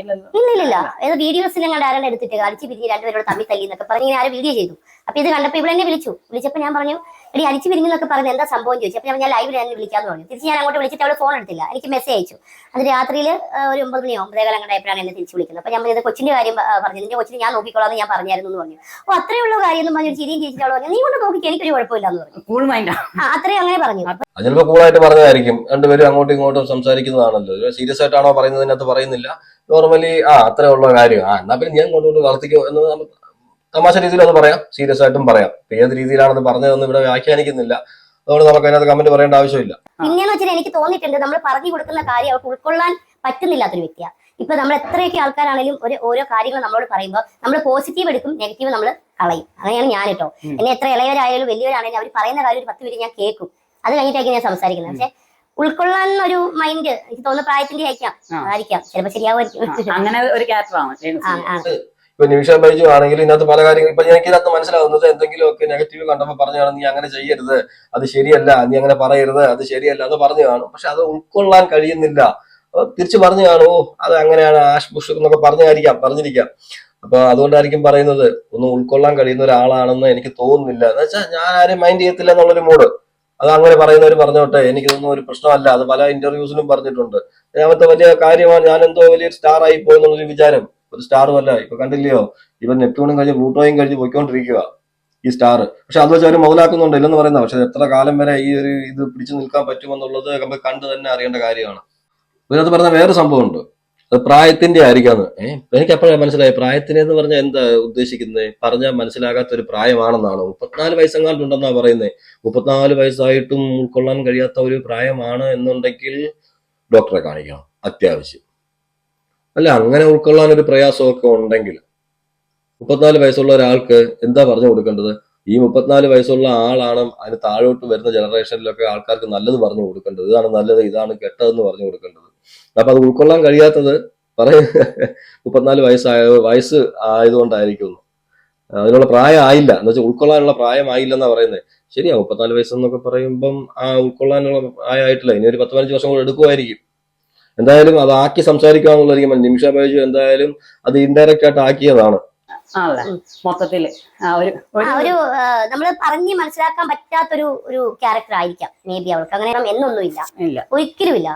ഇല്ലല്ലോ ഇല്ല ഇല്ല ഇല്ല ഏത് വീഡിയോസിലും കണ്ട് ആരാണ്ട് എടുത്തിട്ട് അടിച്ചു പിരിഞ്ഞ് രണ്ടുപേരോട് തമ്മിൽ തല്ലി എന്നൊക്കെ പറഞ്ഞ് ഞാൻ വീഡിയോ ചെയ്തു. അപ്പൊ ഇത് കണ്ടപ്പോ ഇവിടെ എന്നെ വിളിച്ചു. വിളിച്ചപ്പോ ഞാൻ പറഞ്ഞു എടി അടിച്ചു വിരിഞ്ഞെന്നൊക്കെ പറഞ്ഞു എന്താ സംഭവം ചോദിച്ചു. അപ്പൊ ഞാൻ ലൈവിൽ എന്നെ വിളിക്കാന്ന് പറഞ്ഞു. തിരിച്ച് ഞാൻ അങ്ങോട്ട് വിളിച്ചിട്ട് അവൾ ഫോൺ എടുത്തില്ല. എനിക്ക് മെസ്സേജ് അയച്ചു. അത് രാത്രിയിൽ ഒരു ഒമ്പത് മണിയോ ഒമ്പതേകാലം അങ്ങോട്ടായപ്പോഴാണ് എന്നെ തിരിച്ചു വിളിക്കുന്നത്. അപ്പൊ ഞാൻ ഇത് കൊച്ചിന്റെ കാര്യം പറഞ്ഞു. നിന്റെ കൊച്ചിന് ഞാൻ നോക്കിക്കോളാം എന്ന് ഞാൻ പറഞ്ഞായിരുന്നു എന്ന് പറഞ്ഞു. അപ്പൊ അത്രേ ഉള്ള കാര്യം എന്ന് പറഞ്ഞു ചിരിയും ചേച്ചിട്ട് അവൾ പറഞ്ഞു നീ കൊണ്ട് നോക്കി എനിക്കൊരു കുഴപ്പമില്ല എന്ന് പറഞ്ഞു. കൂൾ മൈൻഡ് ആ. അത്രയും അങ്ങനെ പറഞ്ഞു. ചിലപ്പോൾ കൂളായിട്ട് പറഞ്ഞതായിരിക്കും. രണ്ടുപേരും അങ്ങോട്ടും ഇങ്ങോട്ടും സംസാരിക്കുന്നതാണല്ലോ. സീരിയസ് ആയിട്ടാണോ പറയുന്നതിനകത്ത് പറയുന്നില്ല. നോർമലി ആ അത്രേ ഉള്ള കാര്യം ആ എന്നാ പിന്നെ ഞാൻ കൊണ്ടുകൊണ്ട് വളർത്തിക്കോ എന്ന് നമുക്ക് തമാശ രീതിയിൽ അത് പറയാം. സീരിയസ് ആയിട്ടും പറയാം. ഏത് രീതിയിലാണെന്ന് പറഞ്ഞതെന്ന് ഇവിടെ വ്യാഖ്യാനിക്കുന്നില്ല. അതുകൊണ്ട് നമുക്ക് അതിനകത്ത് കമന്റ് പറയേണ്ട ആവശ്യമില്ല. പിന്നെയെന്ന് വെച്ചാൽ എനിക്ക് തോന്നിയിട്ടുണ്ട് നമ്മൾ പറഞ്ഞു കൊടുക്കുന്ന കാര്യം അവർക്ക് ഉൾക്കൊള്ളാൻ പറ്റുന്നില്ലാത്തൊരു വ്യക്തിയാണ് ഇപ്പൊ നമ്മൾ എത്രയൊക്കെ ആൾക്കാരാണെങ്കിലും ഒരു ഓരോ കാര്യങ്ങൾ നമ്മളോട് പറയുമ്പോൾ നമ്മൾ പോസിറ്റീവ് എടുക്കും നെഗറ്റീവ് നമ്മൾ കളയും. അങ്ങനെയാണ് ഞാൻ കേട്ടോ എന്നെ എത്ര ഇളയവരായാലും വലിയവരാണെങ്കിലും അവർ പറയുന്ന കാര്യം ഒരു പത്ത് പേര് ഞാൻ കേൾക്കും. അത് കഴിഞ്ഞിട്ടായിരിക്കും ഞാൻ സംസാരിക്കുന്നത്. പക്ഷെ ഉൾക്കൊള്ളാൻ ഒരു മൈൻഡ് എനിക്ക് തോന്നുന്ന പ്രായത്തിന്റെ ആയിരിക്കാം. ആയിരിക്കാം. ചിലപ്പോൾ ശരിയാവുമായിരിക്കും. അങ്ങനെ ഒരു ക്യാരക്ടറാണ് ഇപ്പൊ നിമിഷ ബൈജു ആണെങ്കിൽ ഇതിനകത്ത് പല കാര്യങ്ങൾ ഇപ്പൊ എനിക്ക് ഇതിനകത്ത് മനസ്സിലാവുന്നത് എന്തെങ്കിലുമൊക്കെ നെഗറ്റീവ് കണ്ടപ്പോൾ പറഞ്ഞാണ് നീ അങ്ങനെ ചെയ്യരുത് അത് ശരിയല്ല നീ അങ്ങനെ പറയരുത് അത് ശരിയല്ല എന്ന് പറഞ്ഞു കാണും. പക്ഷെ അത് ഉൾക്കൊള്ളാൻ കഴിയുന്നില്ല. അപ്പൊ തിരിച്ചു പറഞ്ഞു കാണും ഓ അത് അങ്ങനെയാണ് ആഷ് ബുഷ് എന്നൊക്കെ പറഞ്ഞായിരിക്കാം പറഞ്ഞിരിക്കാം. അപ്പൊ അതുകൊണ്ടായിരിക്കും പറയുന്നത് ഒന്നും ഉൾക്കൊള്ളാൻ കഴിയുന്ന ഒരാളാണെന്ന് എനിക്ക് തോന്നുന്നില്ല. എന്ന് വെച്ചാൽ ഞാൻ ആരെയും മൈൻഡ് ചെയ്യത്തില്ല എന്നുള്ളൊരു മൂഡ് അത് അങ്ങനെ പറയുന്നവർ പറഞ്ഞോട്ടെ എനിക്കിതൊന്നും ഒരു പ്രശ്നമല്ല. അത് പല ഇന്റർവ്യൂസിലും പറഞ്ഞിട്ടുണ്ട്. ഞാനത്തെ വലിയ കാര്യമാണ് ഞാൻ എന്തോ വലിയൊരു സ്റ്റാർ ആയി പോയെന്നുള്ളൊരു വിചാരം. ഒരു സ്റ്റാറും അല്ല. ഇപ്പൊ കണ്ടില്ലയോ? ഇവൻ നെപ്റ്റ്യൂണും കഴിഞ്ഞ് പ്ലൂട്ടോയും കഴിഞ്ഞ് പോയിക്കൊണ്ടിരിക്കുക ഈ സ്റ്റാർ പക്ഷെ അത് വെച്ച് അവർ മുതലാക്കുന്നുണ്ട് ഇല്ലെന്ന് പറയുന്നത്. പക്ഷെ എത്ര കാലം വരെ ഈ ഒരു ഇത് പിടിച്ചു നിൽക്കാൻ പറ്റുമെന്നുള്ളത് നമുക്ക് കണ്ട് തന്നെ അറിയേണ്ട കാര്യമാണ്. ഇതിനകത്ത് പറഞ്ഞ വേറെ സംഭവമുണ്ട് അത് പ്രായത്തിന്റെ ആയിരിക്കാന്ന്. ഏഹ് എനിക്ക് എപ്പോഴാണ് മനസ്സിലായി പ്രായത്തിനെ എന്ന് പറഞ്ഞാൽ എന്താ ഉദ്ദേശിക്കുന്നത് പറഞ്ഞാൽ മനസ്സിലാകാത്ത ഒരു പ്രായമാണെന്നാണ്? മുപ്പത്തിനാല് വയസ്സെങ്ങാണ്ടുണ്ടെന്നാ പറയുന്നത് മുപ്പത്തിനാല് വയസ്സായിട്ടും ഉൾക്കൊള്ളാൻ കഴിയാത്ത ഒരു പ്രായമാണ് എന്നുണ്ടെങ്കിൽ ഡോക്ടറെ കാണിക്കണം. അത്യാവശ്യം. അല്ല അങ്ങനെ ഉൾക്കൊള്ളാൻ ഒരു പ്രയാസമൊക്കെ ഉണ്ടെങ്കിൽ. മുപ്പത്തിനാല് വയസ്സുള്ള ഒരാൾക്ക് എന്താ പറഞ്ഞു കൊടുക്കേണ്ടത്? ഈ മുപ്പത്തിനാല് വയസ്സുള്ള ആളാണ് അതിന് താഴോട്ട് വരുന്ന ജനറേഷനിലൊക്കെ ആൾക്കാർക്ക് നല്ലത് പറഞ്ഞു കൊടുക്കേണ്ടത്. ഇതാണ് നല്ലത് ഇതാണ് കെട്ടതെന്ന് പറഞ്ഞു കൊടുക്കേണ്ടത്. അപ്പൊ അത് ഉൾക്കൊള്ളാൻ കഴിയാത്തത് പറയ. മുപ്പത്തിനാല് വയസ്സായ വയസ്സ് ആയതുകൊണ്ടായിരിക്കും. അതിനുള്ള പ്രായം ആയില്ല എന്ന് വെച്ചാൽ ഉൾക്കൊള്ളാനുള്ള പ്രായമായില്ലെന്നാ പറയുന്നത് ശരിയാ മുപ്പത്തിനാല് വയസ്സെന്നൊക്കെ പറയുമ്പം ആ ഉൾക്കൊള്ളാനുള്ള പ്രായമായിട്ടില്ല. ഇനി ഒരു പത്ത് പതിനഞ്ച് വർഷം കൂടെ എടുക്കുമായിരിക്കും എന്തായാലും അത് ആക്കി സംസാരിക്കുക എന്നുള്ളതായിരിക്കും നിമിഷ ബൈജു എന്തായാലും അത് ഇൻഡയറക്റ്റ് ആയിട്ട് ആക്കിയതാണ്. മൊത്തത്തിൽ. ആ ഒരു ഒരു നമ്മൾ പറഞ്ഞ് മനസ്സിലാക്കാൻ പറ്റാത്തൊരു ഒരു ക്യാരക്ടർ ആയിരിക്കാം. മേ ബി അവൾക്ക്. അങ്ങനെ എന്നൊന്നുമില്ല. ഇല്ല. ഒരിക്കലുമില്ല.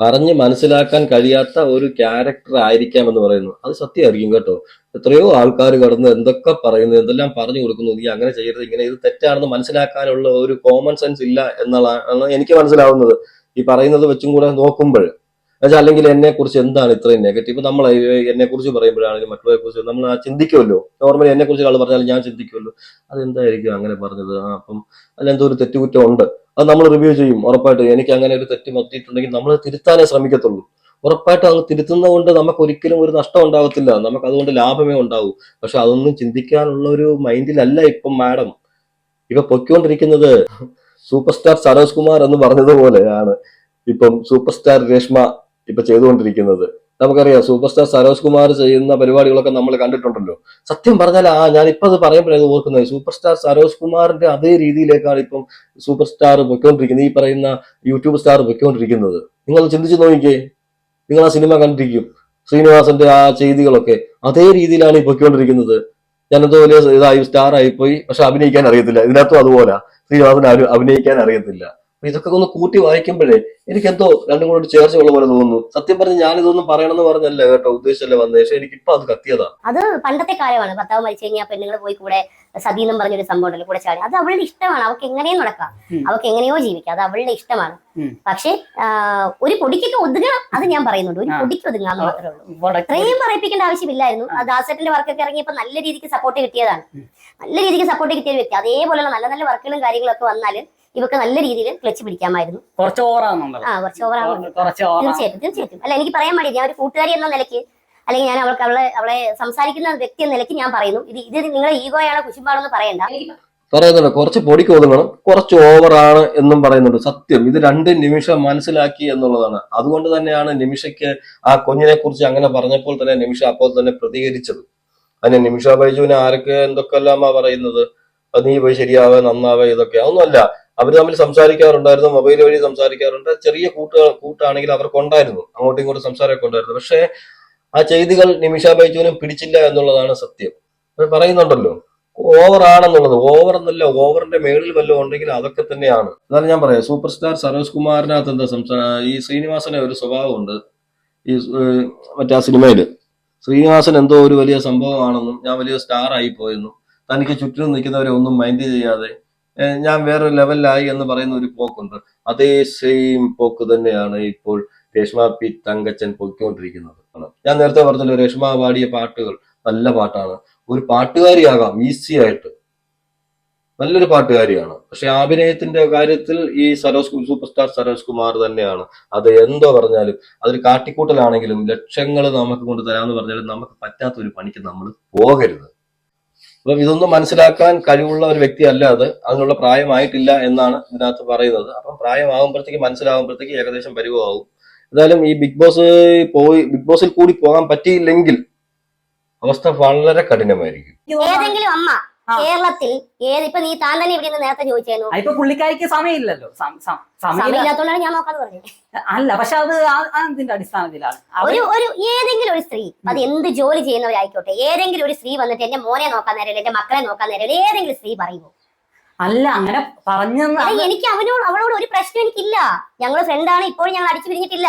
പറഞ്ഞ് മനസ്സിലാക്കാൻ കഴിയാത്ത ഒരു ക്യാരക്ടർ ആയിരിക്കാം എന്ന് പറയുന്നു. അത് സത്യമായിരിക്കും കേട്ടോ. എത്രയോ ആൾക്കാർ കടന്ന് എന്തൊക്കെ പറയുന്നു എന്തെല്ലാം പറഞ്ഞു കൊടുക്കുന്നു നീ അങ്ങനെ ചെയ്യരുത് ഇങ്ങനെ ഇത് തെറ്റാണെന്ന് മനസ്സിലാക്കാനുള്ള ഒരു കോമൺ സെൻസ് ഇല്ല എന്നുള്ള എനിക്ക് മനസ്സിലാവുന്നത്. ഈ പറയുന്നത് വെച്ചും കൂടെ നോക്കുമ്പോൾ എന്നുവെച്ചാൽ അല്ലെങ്കിൽ എന്നെ കുറിച്ച് എന്താണ് ഇത്രയും നെഗറ്റീവ് നമ്മൾ എന്നെ കുറിച്ച് പറയുമ്പോഴാണെങ്കിലും മറ്റുള്ളവരെ കുറിച്ച് നമ്മൾ ആ ചിന്തിക്കുമല്ലോ നോർമലി എന്നെ കുറിച്ച് ആൾ പറഞ്ഞാൽ ഞാൻ ചിന്തിക്കുമല്ലോ അതെന്തായിരിക്കും അങ്ങനെ പറഞ്ഞത്? ആ അപ്പം അതിലെന്തോ ഒരു തെറ്റുകുറ്റം ഉണ്ട്. അത് നമ്മൾ റിവ്യൂ ചെയ്യും. ഉറപ്പായിട്ടും എനിക്ക് അങ്ങനെ ഒരു തെറ്റ് പറ്റിയിട്ടുണ്ടെങ്കിൽ നമ്മൾ തിരുത്താനേ ശ്രമിക്കത്തുള്ളൂ. ഉറപ്പായിട്ടും അത് തിരുത്തുന്നത് കൊണ്ട് നമുക്ക് ഒരിക്കലും ഒരു നഷ്ടം ഉണ്ടാകത്തില്ല നമുക്ക് അതുകൊണ്ട് ലാഭമേ ഉണ്ടാവൂ. പക്ഷെ അതൊന്നും ചിന്തിക്കാനുള്ള ഒരു മൈൻഡിലല്ല ഇപ്പം മാഡം. ഇപ്പൊ പൊയ്ക്കൊണ്ടിരിക്കുന്നത് സൂപ്പർ സ്റ്റാർ സരോജ് കുമാർ എന്ന് പറഞ്ഞതുപോലെയാണ്. ഇപ്പം സൂപ്പർ സ്റ്റാർ രേഷ്മ ഇപ്പൊ ചെയ്തുകൊണ്ടിരിക്കുന്നത്. നമുക്കറിയാം സൂപ്പർ സ്റ്റാർ സരോജ് കുമാർ ചെയ്യുന്ന പരിപാടികളൊക്കെ നമ്മൾ കണ്ടിട്ടുണ്ടല്ലോ. സത്യം പറഞ്ഞാൽ ആ ഞാൻ ഇപ്പൊ അത് പറയുമ്പോഴേ ഓർക്കുന്നത് സൂപ്പർ സ്റ്റാർ സരോജ് കുമാറിന്റെ അതേ രീതിയിലേക്കാണ് ഇപ്പം സൂപ്പർ സ്റ്റാർ പൊയ്ക്കൊണ്ടിരിക്കുന്നത് ഈ പറയുന്ന യൂട്യൂബ് സ്റ്റാർ പൊയ്ക്കൊണ്ടിരിക്കുന്നത്. നിങ്ങൾ ചിന്തിച്ചു നോക്കിക്കേ. നിങ്ങൾ ആ സിനിമ കണ്ടിരിക്കും. ശ്രീനിവാസന്റെ ആ ചെയ്തികളൊക്കെ അതേ രീതിയിലാണ് ഈ പൊയ്ക്കൊണ്ടിരിക്കുന്നത്. ഞാനെന്തോ വലിയ ഇതായി സ്റ്റാർ ആയിപ്പോയി. പക്ഷെ അഭിനയിക്കാൻ അറിയത്തില്ല. ഇതിനകത്തും അതുപോലെ. ശ്രീനിവാസൻ ആരും അഭിനയിക്കാൻ അറിയത്തില്ല. ഇതൊക്കെ ഒന്ന് കൂട്ടി വായിക്കുമ്പോഴേ എനിക്കെന്തോ രണ്ടും കൂടെ ഒരു ചേർച്ച ഉള്ള പോലെ തോന്നുന്നു. സത്യം പറഞ്ഞ് ഞാൻ ഇതൊന്നും പറയണമെന്ന് പറഞ്ഞല്ല കേട്ടോ ഉദ്ദേശിച്ചല്ലേ വന്നത് പക്ഷെ ഇപ്പൊ അത് കത്തിയതാ. അത് പണ്ടത്തെ കാര്യമാണ് ഭർത്താവ് മരിച്ചു കഴിഞ്ഞാൽ പെണ്ണുങ്ങൾ പോയി കൂടെ സതി എന്നും പറഞ്ഞൊരു സംഭവം ഉണ്ടല്ലോ കൂടെ ചാടി. അത് അവളുടെ ഇഷ്ടമാണ്. അവൾക്ക് എങ്ങനെയും നടക്കാം. അവൾക്ക് എങ്ങനെയോ ജീവിക്കാം. അത് അവളുടെ ഇഷ്ടമാണ്. പക്ഷെ ഒരു പൊടിക്കൊക്കെ ഒതുങ്ങണം അത് ഞാൻ പറയുന്നുണ്ട്. ഒരു. പൊടിക്ക് ഒതുങ്ങാന്ന് മാത്രമേ ഉള്ളൂ. ഇത്രയും പറയിപ്പിക്കേണ്ട ആവശ്യമില്ലായിരുന്നു. ആ. ദാസേട്ടന്റെ വർക്കൊക്കെ ഇറങ്ങിയപ്പോൾ നല്ല രീതിക്ക് സപ്പോർട്ട് കിട്ടിയതാണ്. നല്ല രീതിക്ക് സപ്പോർട്ട് കിട്ടിയ ഒരു വ്യക്തി. അതേപോലെയുള്ള നല്ല നല്ല വർക്കുകളും കാര്യങ്ങളൊക്കെ വന്നാൽ ഇവർക്ക് നല്ല രീതിയിൽ ക്ലച്ച് പിടിക്കാമായിരുന്നു. കുറച്ച് ഓവറാന്നുണ്ടല്ലോ ആ കുറച്ച് ഓവറാകുന്നുണ്ട് കുറച്ച് ഓവറാ. തീർച്ചയായിട്ടും തീർച്ചയായിട്ടും. അല്ല എനിക്ക് പറയാൻ മടി ഞാൻ ഒരു കൂട്ടുകാരി എന്ന നിലയ്ക്ക് അല്ലെങ്കിൽ ഞാൻ അവൾക്ക് അവളെ അവളെ സംസാരിക്കുന്ന വ്യക്തി എന്ന നിലയ്ക്ക് ഞാൻ പറയുന്നു. ഇത് ഇത് നിങ്ങളെ ഈഗോയാണോ കുശുമ്പാണെന്ന് പറയണ്ട. പറയുന്നുണ്ട്. കുറച്ച് പൊടിക്ക് ഒതുങ്ങണം കുറച്ച് ഓവറാണ് എന്നും പറയുന്നുണ്ട്. സത്യം ഇത് രണ്ട് നിമിഷം മനസ്സിലാക്കി എന്നുള്ളതാണ്. അതുകൊണ്ട് തന്നെയാണ് നിമിഷയ്ക്ക് ആ കുഞ്ഞിനെ കുറിച്ച് അങ്ങനെ പറഞ്ഞപ്പോൾ തന്നെ നിമിഷ അപ്പോൾ തന്നെ പ്രതികരിച്ചത്. അതിന് നിമിഷ ബൈജുവിനെ ആരൊക്കെ എന്തൊക്കെയല്ലാമാ പറയുന്നത്? അത് നീ പോയി ശരിയാവേ നന്നാവേ ഇതൊക്കെ. അതൊന്നുമല്ല. അവർ തമ്മിൽ സംസാരിക്കാറുണ്ടായിരുന്നു മൊബൈൽ വഴി സംസാരിക്കാറുണ്ട്. ചെറിയ കൂട്ടുകൾ കൂട്ടാണെങ്കിൽ അവർക്ക് ഉണ്ടായിരുന്നു അങ്ങോട്ടും ഇങ്ങോട്ടും സംസാരമൊക്കെ ഉണ്ടായിരുന്നു. പക്ഷേ ആ ചെയ്തികൾ നിമിഷ ബൈജുവിനും പിടിച്ചില്ല എന്നുള്ളതാണ് സത്യം. പറയുന്നുണ്ടല്ലോ ഓവർ ആണെന്നുള്ളത്. ഓവർ എന്നല്ല ഓവറിന്റെ മേളിൽ വല്ലതും ഉണ്ടെങ്കിൽ അതൊക്കെ തന്നെയാണ്. എന്നാലും ഞാൻ പറയാം സൂപ്പർ സ്റ്റാർ സരോജ് കുമാറിനകത്ത് എന്താ സംസാ ഈ ശ്രീനിവാസനെ ഒരു സ്വഭാവമുണ്ട്. ഈ മറ്റേ ആ സിനിമയിൽ ശ്രീനിവാസൻ എന്തോ ഒരു വലിയ സംഭവമാണെന്നും ഞാൻ വലിയ സ്റ്റാർ ആയി പോയെന്നും തനിക്ക് ചുറ്റിനും നിൽക്കുന്നവരെ ഒന്നും മൈൻഡ് ചെയ്യാതെ ഞാൻ വേറൊരു ലെവലിലായി എന്ന് പറയുന്ന ഒരു പോക്കുണ്ട്. അതേ സെയിം പോക്ക് തന്നെയാണ് ഇപ്പോൾ രേഷ്മ പി തങ്കച്ചൻ പൊയ്ക്കൊണ്ടിരിക്കുന്നത്. ഞാൻ നേരത്തെ പറഞ്ഞല്ലോ രേഷ്മ പാടിയ പാട്ടുകൾ നല്ല പാട്ടാണ്. ഒരു പാട്ടുകാരിയാകാം ഈസി ആയിട്ട്. നല്ലൊരു പാട്ടുകാരിയാണ്. പക്ഷെ അഭിനയത്തിന്റെ കാര്യത്തിൽ ഈ സരോജ് സൂപ്പർ സ്റ്റാർ സരോജ് കുമാർ തന്നെയാണ്. അത് എന്തോ പറഞ്ഞാലും അതൊരു കാട്ടിക്കൂട്ടലാണെങ്കിലും ലക്ഷങ്ങൾ നമുക്ക് കൊണ്ട് തരാമെന്ന് പറഞ്ഞാലും നമുക്ക് പറ്റാത്ത ഒരു പണിക്ക് നമ്മൾ പോകരുത്. അപ്പം ഇതൊന്നും മനസ്സിലാക്കാൻ കഴിവുള്ള ഒരു വ്യക്തി അല്ല അത്. അതിനുള്ള പ്രായമായിട്ടില്ല എന്നാണ് ഇതിനകത്ത് പറയുന്നത്. അപ്പം പ്രായമാകുമ്പോഴത്തേക്ക് മനസ്സിലാകുമ്പോഴത്തേക്ക് ഏകദേശം പരിവമാകും എന്തായാലും ഈ ബിഗ് ബോസ് പോയി ബിഗ് ബോസിൽ കൂടി പോകാൻ പറ്റിയില്ലെങ്കിൽ അവസ്ഥ വളരെ കഠിനമായിരിക്കും. ഏതെങ്കിലും അമ്മ. കേരളത്തിൽ ഏത് ഇപ്പൊ നീ താൻ തന്നെ ഇവിടെ നേരത്തെ ചോദിച്ചായിരുന്നു ഇപ്പൊ പുള്ളിക്കാരിക്ക് സമയമില്ലല്ലോ. സം- സം- സമയമില്ല. സമയമില്ലാത്തതുകൊണ്ടാണ് ഞാൻ നോക്കാന്ന് പറഞ്ഞത്. അല്ല പക്ഷെ അത് ആ അടിസ്ഥാനത്തിലാണ്. ഒരു ഒരു ഏതെങ്കിലും ഒരു സ്ത്രീ അത് എന്ത് ജോലി ചെയ്യുന്നവരായിക്കോട്ടെ ഏതെങ്കിലും ഒരു സ്ത്രീ വന്നിട്ട് എന്റെ മോനെ നോക്കാൻ നേരം എന്റെ മക്കളെ നോക്കാൻ നേരം ഏതെങ്കിലും സ്ത്രീ പറയുമോ? അല്ല അങ്ങനെ പറഞ്ഞു എനിക്ക് അവനോട് അവളോട് ഒരു പ്രശ്നം എനിക്കില്ല. ഞങ്ങൾ ഫ്രണ്ടാണ് ഇപ്പോഴും ഞങ്ങൾ അടിച്ചു പിരിഞ്ഞിട്ടില്ല.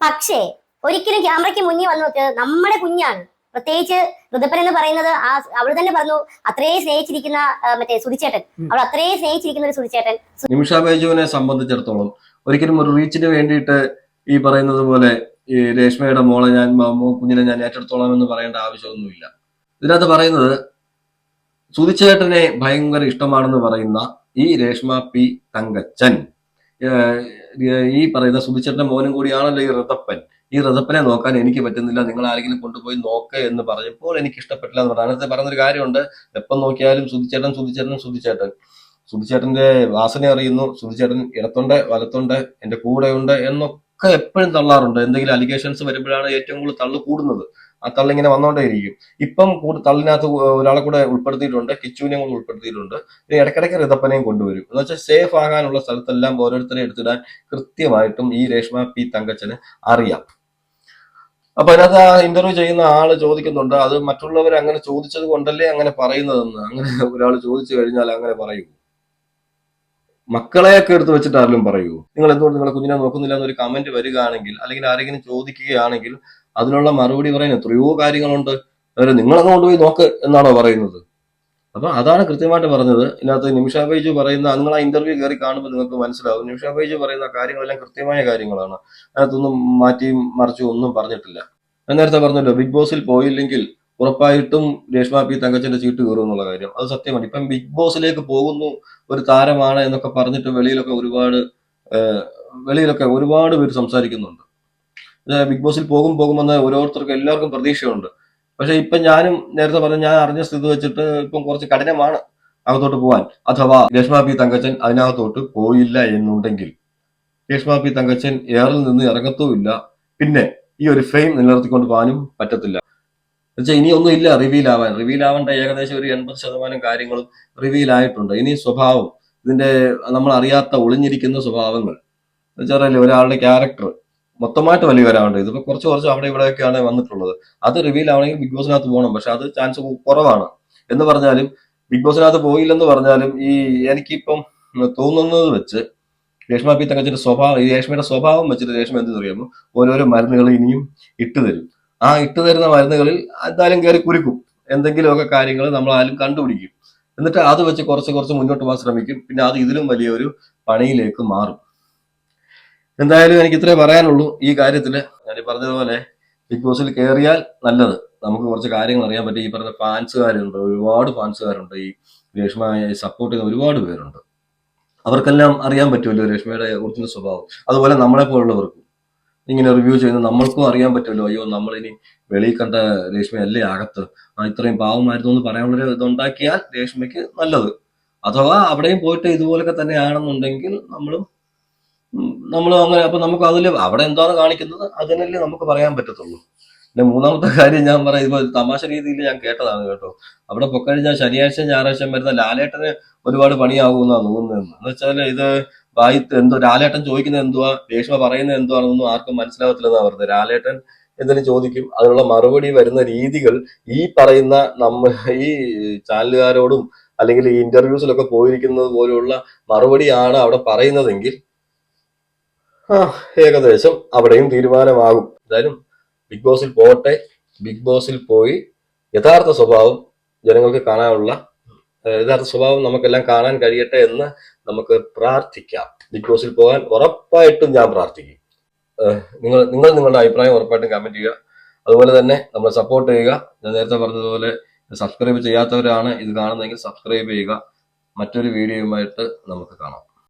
പക്ഷേ ഒരിക്കലും ക്യാമറയ്ക്ക് മുന്നിൽ വന്നു നമ്മുടെ കുഞ്ഞാണ്. പ്രത്യേകിച്ച് ഋതപ്പൻ എന്ന് പറയുന്നത് ആ അവൾ തന്നെ പറഞ്ഞു അത്രയും സ്നേഹിച്ചിരിക്കുന്ന മറ്റേ സുധിച്ചേട്ടൻ. അവൾ അത്രയും സ്നേഹിച്ചിരിക്കുന്ന ഒരു സുധിച്ചേട്ടൻ. നിമിഷ ബൈജുവിനെ സംബന്ധിച്ചിടത്തോളം ഒരിക്കലും ഒരു റീച്ചിന് വേണ്ടിയിട്ട് ഈ പറയുന്നത് പോലെ ഈ രേഷ്മയുടെ മോളെ ഞാൻ കുഞ്ഞിനെ ഞാൻ ഏറ്റെടുത്തോളാം എന്ന് പറയേണ്ട ആവശ്യമൊന്നുമില്ല. ഇതിനകത്ത് പറയുന്നത് സുധിച്ചേട്ടനെ ഭയങ്കര ഇഷ്ടമാണെന്ന് പറയുന്ന ഈ രേഷ്മ പി തങ്കച്ചൻ. ഈ പറയുന്ന സുധിച്ചേട്ടന്റെ മോനും കൂടിയാണല്ലോ ഈ ഋതപ്പൻ ഈ റിസപ്പിനെ നോക്കാൻ എനിക്ക് പറ്റുന്നില്ല. നിങ്ങൾ ആരെങ്കിലും കൊണ്ടുപോയി നോക്ക് എന്ന് പറഞ്ഞപ്പോൾ എനിക്ക് ഇഷ്ടപ്പെട്ടില്ല എന്ന് പറഞ്ഞു. അതിനകത്ത് പറയുന്നൊരു കാര്യമുണ്ട്. എപ്പം നോക്കിയാലും സുധിച്ചേട്ടൻ സുധിച്ചേട്ടൻ സുധിച്ചേട്ടൻ. സുധിച്ചേട്ടന്റെ വാസന അറിയുന്നു. സുധിച്ചേട്ടൻ ഇടത്തുണ്ട് വലത്തുണ്ട് എന്റെ കൂടെയുണ്ട് എന്നൊക്കെ എപ്പോഴും തള്ളാറുണ്ട്. എന്തെങ്കിലും അലിഗേഷൻസ് വരുമ്പോഴാണ് ഏറ്റവും കൂടുതൽ തള്ളു കൂടുന്നത്. ആ തള്ളിങ്ങനെ വന്നുകൊണ്ടേയിരിക്കും ഇപ്പം കൂടെ തള്ളിനകത്ത് ഒരാളെ കൂടെ ഉൾപ്പെടുത്തിയിട്ടുണ്ട്. കിച്ചുവിനെയും കൂടെ ഉൾപ്പെടുത്തിയിട്ടുണ്ട്. പിന്നെ ഇടയ്ക്കിടയ്ക്ക് റിതപ്പനെയും കൊണ്ടുവരും. എന്ന് വെച്ചാൽ സേഫ് ആകാനുള്ള സ്ഥലത്തെല്ലാം ഓരോരുത്തരെ എടുത്തിടാൻ കൃത്യമായിട്ടും ഈ രേഷ്മ പി തങ്കച്ചന് അറിയാം. അപ്പൊ അതിനകത്ത് ആ ഇന്റർവ്യൂ ചെയ്യുന്ന ആൾ ചോദിക്കുന്നുണ്ട് അത് മറ്റുള്ളവർ അങ്ങനെ ചോദിച്ചത് കൊണ്ടല്ലേ അങ്ങനെ പറയുന്നതെന്ന്. അങ്ങനെ ഒരാൾ ചോദിച്ചു കഴിഞ്ഞാൽ അങ്ങനെ പറയൂ. മക്കളെയൊക്കെ എടുത്ത് വെച്ചിട്ട് ആരെങ്കിലും പറയൂ. നിങ്ങൾ എന്തുകൊണ്ട് നിങ്ങളെ കുഞ്ഞിനെ നോക്കുന്നില്ല എന്നൊരു കമന്റ് വരികയാണെങ്കിൽ അല്ലെങ്കിൽ ആരെങ്കിലും ചോദിക്കുകയാണെങ്കിൽ അതിനുള്ള മറുപടി പറയാൻ എത്രയോ കാര്യങ്ങളുണ്ട്. അവർ നിങ്ങളങ്ങോട്ട് പോയി നോക്ക് എന്നാണോ പറയുന്നത്. അപ്പൊ അതാണ് കൃത്യമായിട്ട് പറഞ്ഞത്. ഇതിനകത്ത് നിമിഷ ബൈജു പറയുന്ന നിങ്ങൾ ആ ഇന്റർവ്യൂ കയറി കാണുമ്പോൾ നിങ്ങൾക്ക് മനസ്സിലാവും. നിമിഷ ബൈജു പറയുന്ന കാര്യങ്ങളെല്ലാം കൃത്യമായ കാര്യങ്ങളാണ്. അതിനകത്തൊന്നും മാറ്റിയും മറിച്ചും ഒന്നും പറഞ്ഞിട്ടില്ല. ഞാൻ നേരത്തെ പറഞ്ഞല്ലോ ബിഗ് ബോസിൽ പോയില്ലെങ്കിൽ ഉറപ്പായിട്ടും രേഷ്മ പി തങ്കച്ചന്റെ ചീട്ട് കയറും എന്നുള്ള കാര്യം. അത് സത്യമാണ്. ഇപ്പം ബിഗ് ബോസിലേക്ക് പോകുന്നു ഒരു താരമാണ് എന്നൊക്കെ പറഞ്ഞിട്ട് വെളിയിലൊക്കെ ഒരുപാട് വെളിയിലൊക്കെ ഒരുപാട് പേര് സംസാരിക്കുന്നുണ്ട്. ബിഗ് ബോസിൽ പോകും പോകുമെന്ന് ഓരോരുത്തർക്കും എല്ലാവർക്കും പ്രതീക്ഷയുണ്ട്. പക്ഷെ ഇപ്പൊ ഞാനും നേരത്തെ പറഞ്ഞു ഞാൻ അറിഞ്ഞ സ്ഥിതി വെച്ചിട്ട് ഇപ്പം കുറച്ച് കഠിനമാണ് അകത്തോട്ട് പോകാൻ അഥവാ രേഷ്മ പി തങ്കച്ചൻ അതിനകത്തോട്ട് പോയില്ല എന്നുണ്ടെങ്കിൽ രേഷ്മ പി തങ്കച്ചൻ എയറിൽ നിന്ന് ഇറങ്ങത്തുമില്ല. പിന്നെ ഈ ഒരു ഫെയിം നിലനിർത്തിക്കൊണ്ട് പോകാനും പറ്റത്തില്ല. എന്നുവെച്ചാൽ ഇനി ഒന്നും ഇല്ല റിവീൽ ആവാൻ. റിവീൽ ആവേണ്ട ഏകദേശം ഒരു എൺപത് ശതമാനം കാര്യങ്ങളും റിവീൽ ആയിട്ടുണ്ട്. ഇനി സ്വഭാവം ഇതിന്റെ നമ്മൾ അറിയാത്ത ഒളിഞ്ഞിരിക്കുന്ന സ്വഭാവങ്ങൾ. എന്നുവെച്ചാൽ ഒരാളുടെ ക്യാരക്ടർ മൊത്തമായിട്ട് വലിയ വരാറുണ്ട്. ഇതിപ്പോ കുറച്ച് കുറച്ച് അവിടെ ഇവിടെയൊക്കെയാണ് വന്നിട്ടുള്ളത്. അത് റിവീൽ ആവണമെങ്കിൽ ബിഗ് ബോസിനകത്ത് പോകണം. പക്ഷെ അത് ചാൻസ് കുറവാണ്. എന്ന് പറഞ്ഞാലും ബിഗ് ബോസിനകത്ത് പോയില്ലെന്ന് പറഞ്ഞാലും ഈ എനിക്കിപ്പം തോന്നുന്നത് വെച്ച് രേഷ്മ പി തങ്കച്ചിന്റെ സ്വഭാവം ഈ രേഷ്മയുടെ സ്വഭാവം വെച്ചിട്ട് രേഷ്മ എന്ത് അറിയാമോ ഓരോരോ മരുന്നുകൾ ഇനിയും ഇട്ട് തരും. ആ ഇട്ട് തരുന്ന മരുന്നുകളിൽ എന്തായാലും കയറി കുരുക്കും. എന്തെങ്കിലുമൊക്കെ കാര്യങ്ങൾ നമ്മൾ ആരും കണ്ടുപിടിക്കും. എന്നിട്ട് അത് വെച്ച് കുറച്ച് കുറച്ച് മുന്നോട്ട് പോകാൻ ശ്രമിക്കും. പിന്നെ അത് ഇതിലും വലിയൊരു പണിയിലേക്ക് മാറും. എന്തായാലും എനിക്ക് ഇത്രേ പറയാനുള്ളൂ ഈ കാര്യത്തിൽ ഞാൻ പറഞ്ഞതുപോലെ ബിഗ് ബോസിൽ കയറിയാൽ നല്ലത്. നമുക്ക് കുറച്ച് കാര്യങ്ങൾ അറിയാൻ പറ്റും. ഈ പറഞ്ഞ ഫാൻസുകാരുണ്ട് ഒരുപാട് ഫാൻസുകാരുണ്ട്. ഈ രേഷ്മയെ സപ്പോർട്ട് ചെയ്യുന്ന ഒരുപാട് പേരുണ്ട്. അവർക്കെല്ലാം അറിയാൻ പറ്റുമല്ലോ രേഷ്മയുടെ ഒറിജിനൽ സ്വഭാവം. അതുപോലെ നമ്മളെ പോലുള്ളവർക്കും. ഇങ്ങനെ റിവ്യൂ ചെയ്യുന്ന നമ്മൾക്കും അറിയാൻ പറ്റുമല്ലോ അയ്യോ നമ്മളിനി വെളിയിൽ കണ്ട രേഷ്മ അല്ലേ അകത്ത് ഇത്രയും പാവമായിരുന്നു എന്ന് പറയാനുള്ളൊരു ഇതുണ്ടാക്കിയാൽ രേഷ്മയ്ക്ക് നല്ലത്. അഥവാ അവിടെയും പോയിട്ട് ഇതുപോലൊക്കെ തന്നെയാണെന്നുണ്ടെങ്കിൽ നമ്മളും നമ്മൾ അങ്ങനെ അപ്പൊ നമുക്ക് അതിൽ അവിടെ എന്താണ് കാണിക്കുന്നത്? അതിനല്ലേ നമുക്ക് പറയാൻ പറ്റത്തുള്ളൂ. പിന്നെ മൂന്നാമത്തെ കാര്യം ഞാൻ പറയാം ഇപ്പൊ തമാശ രീതിയിൽ ഞാൻ കേട്ടതാണ് കേട്ടോ. അവിടെ പൊക്കഴിഞ്ഞ ശനിയാഴ്ച ഞായറാഴ്ച വരുന്ന ലാലേട്ടന് ഒരുപാട് പണിയാകുമെന്നാണ് തോന്നുന്നത് എന്ന് വെച്ചാൽ ഇത് വായിത്ത് എന്തോ ലാലേട്ടൻ ചോദിക്കുന്നത് എന്തുവാ? രേഷ്മ പറയുന്നത് എന്തുവാണെന്നൊന്നും ആർക്കും മനസ്സിലാകത്തില്ലെന്ന് പറഞ്ഞത്. ലാലേട്ടൻ എന്തിനു ചോദിക്കും? അതിനുള്ള മറുപടി വരുന്ന രീതികൾ ഈ പറയുന്ന നമ്മ ഈ ചാനലുകാരോടും അല്ലെങ്കിൽ ഈ ഇന്റർവ്യൂസിലൊക്കെ പോയിരിക്കുന്നത് പോലെയുള്ള മറുപടിയാണ് അവിടെ പറയുന്നതെങ്കിൽ ഏകദേശം അവിടെയും തീരുമാനമാകും. എന്തായാലും ബിഗ് ബോസിൽ പോകട്ടെ. ബിഗ് ബോസിൽ പോയി യഥാർത്ഥ സ്വഭാവം ജനങ്ങൾക്ക് കാണാനുള്ള യഥാർത്ഥ സ്വഭാവം നമുക്കെല്ലാം കാണാൻ കഴിയട്ടെ എന്ന് നമുക്ക് പ്രാർത്ഥിക്കാം. ബിഗ് ബോസിൽ പോകാൻ ഉറപ്പായിട്ടും ഞാൻ പ്രാർത്ഥിക്കും. നിങ്ങൾ നിങ്ങൾ നിങ്ങളുടെ അഭിപ്രായം ഉറപ്പായിട്ടും കമന്റ് ചെയ്യുക. അതുപോലെ തന്നെ നമ്മൾ സപ്പോർട്ട് ചെയ്യുക. ഞാൻ നേരത്തെ പറഞ്ഞതുപോലെ സബ്സ്ക്രൈബ് ചെയ്യാത്തവരാണ് ഇത് കാണുന്നതെങ്കിൽ സബ്സ്ക്രൈബ് ചെയ്യുക. മറ്റൊരു വീഡിയോയുമായിട്ട് നമുക്ക് കാണാം.